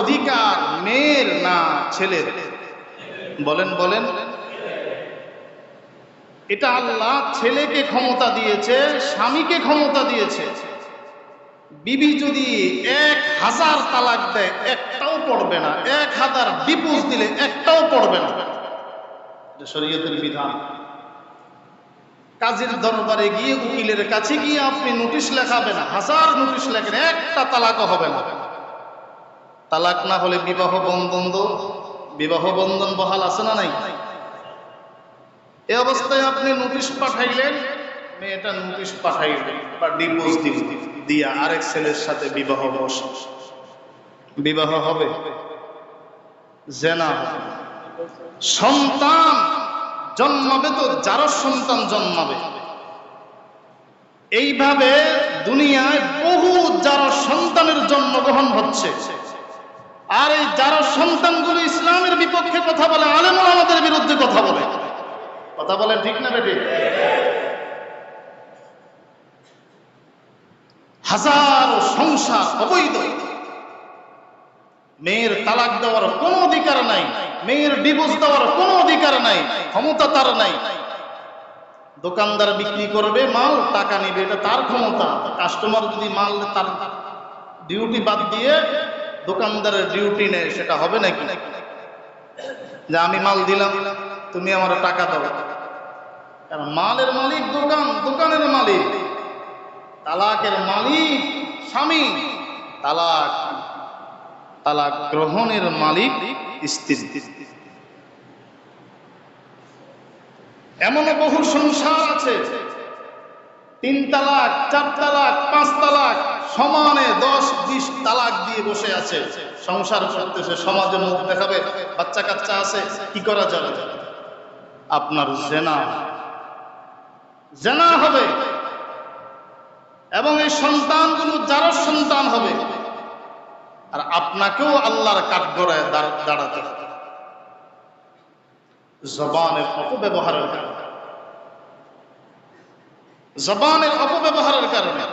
অধিকার মেয়ের না ছেলের? বলেন বলেন। এটা আল্লাহ ছেলেকে ক্ষমতা দিয়েছে, স্বামীকে ক্ষমতা দিয়েছে। বিবি যদি এক হাজার তালাক দেয়, একটাও পড়বে না। এক হাজার ডিপোজ দিলে একটাও পড়বে না। শরীয়তের বিধান। কাজের দরবারে গিয়ে উকিলের কাছে গিয়ে আপনি নোটিশ লেখাবেন, হাজার নোটিশ লেখেন, একটা তালাকও হবে না। তালাক না হলে বিবাহ বন্ধন বিবাহ বন্ধন বহাল আছে না নাই? এ অবস্থায় আপনি নোটিশ পাঠাইলেন, মেয়েটা নোটিশ পাঠাইলেন, বা ডিভোর্স দিয়া আরেক ছেলের সাথে বিবাহ বস। বিবাহ হবে? জেনা সন্তান জন্মাবে তো, যারও সন্তান জন্মাবে। এইভাবে দুনিয়ায় বহু যারা সন্তানের জন্মগ্রহণ হচ্ছে। আর এই যারা সন্তানগুলো ইসলামের বিপক্ষে কথা বলে আলেমন আমাদের বিরুদ্ধে কথা বলে। কথা বলে ঠিক না বেটি হাজারো সংসার অবৈধ। মেয়ের তালাক দেওয়ার কোনো অধিকার নাই, মেয়ের ডিভোর্স দেওয়ার কোনো অধিকার নাই, ক্ষমতা তার নাই। দোকানদার বিক্রি করবে মাল, টাকা নিবে, এটা তার ক্ষমতা। কাস্টমার যদি মাল তার ডিউটি বাদ দিয়ে দোকানদারের ডিউটি নেই, সেটা হবে নাকি? যে আমি মাল দিলাম, তুমি আমার টাকা দাও। কারণ মালের মালিক দোকান, দোকানের মালিক। তালাকের মালিক স্বামী। তালাক তালাক গ্রহণের মালিক স্ত্রী। এমনও বহু সংসার আছে। তিন তালাক, চার তালাক, পাঁচ তালাক। সমানে দশ বিশ তালাক দিয়ে বসে আছে। সংসার করতেছে, সমাজে মুখ দেখাবে, বাচ্চা কাচ্চা আছে, কি করা যাবে? আপনার জেনা। জেনা হবে। এবং এই সন্তানগুলো যারও সন্তান হবে, আর আপনাকেও আল্লাহর কাঠগড়ায় দাঁড়াতে হবে। জবানের অপব্যবহারের কারণে। জবানের অপব্যবহারের কারণে।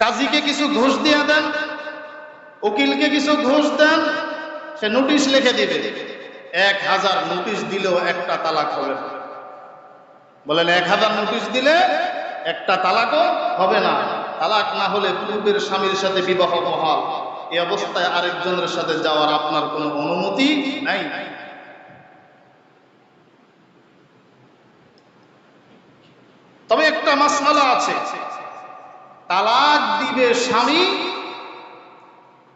কাজীকে কিছু ঘুষ দিয়ে দেন, উকিলকে কিছু ঘুষ দেন, সে নোটিশ লিখে দিবে। এক হাজার নোটিশ দিলেও একটা তালাক হবে বলেন, এক হাজার নোটিশ দিলে একটা তালাকও হবে না। তালাক না হলে পূর্বের স্বামীর সাথে বিবাহ বহাল। এই অবস্থায় আরেকজনের সাথে যাওয়ার আপনার কোনো অনুমতি নাই। তবে একটা মাসমালা আছে। তালাক দিবে স্বামী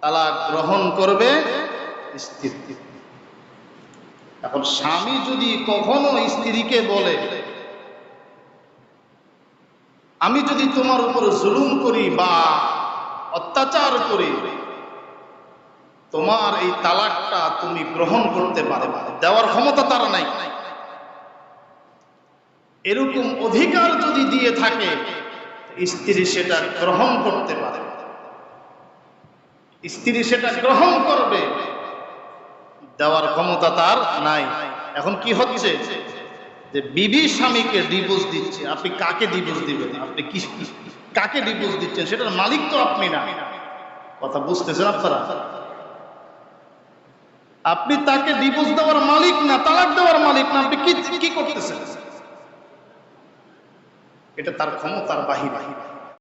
তালাক গ্রহণ করবে স্ত্রী এখন স্বামী যদি কখনো স্ত্রীকে বলে, আমি যদি তোমার উপর জুলুম করি বা অত্যাচার করি, তোমার এই তালাকটা তুমি গ্রহণ করতে পারো দেওয়ার ক্ষমতা তার নাই। এরকম অধিকার যদি দিয়ে থাকে স্ত্রী সেটা গ্রহণ করতে পারে। স্ত্রী সেটা গ্রহণ করবে। দেওয়ার ক্ষমতা তার নাই। এখন কি হচ্ছে? যে বিবি স্বামীকে ডিভোর্স দিচ্ছে। আপনি কাকে ডিভোর্স দিবেন? আপনি কি কাকে ডিভোর্স দিচ্ছেন? সেটার মালিক তো আপনি না। কথা বুঝতেছেন আপনারা? আপনি তাকে ডিভোর্স দেওয়ার মালিক না, তালাক দেওয়ার মালিক না। আপনি কি কি করতেছেন? এটা তার ক্ষমতার বাহির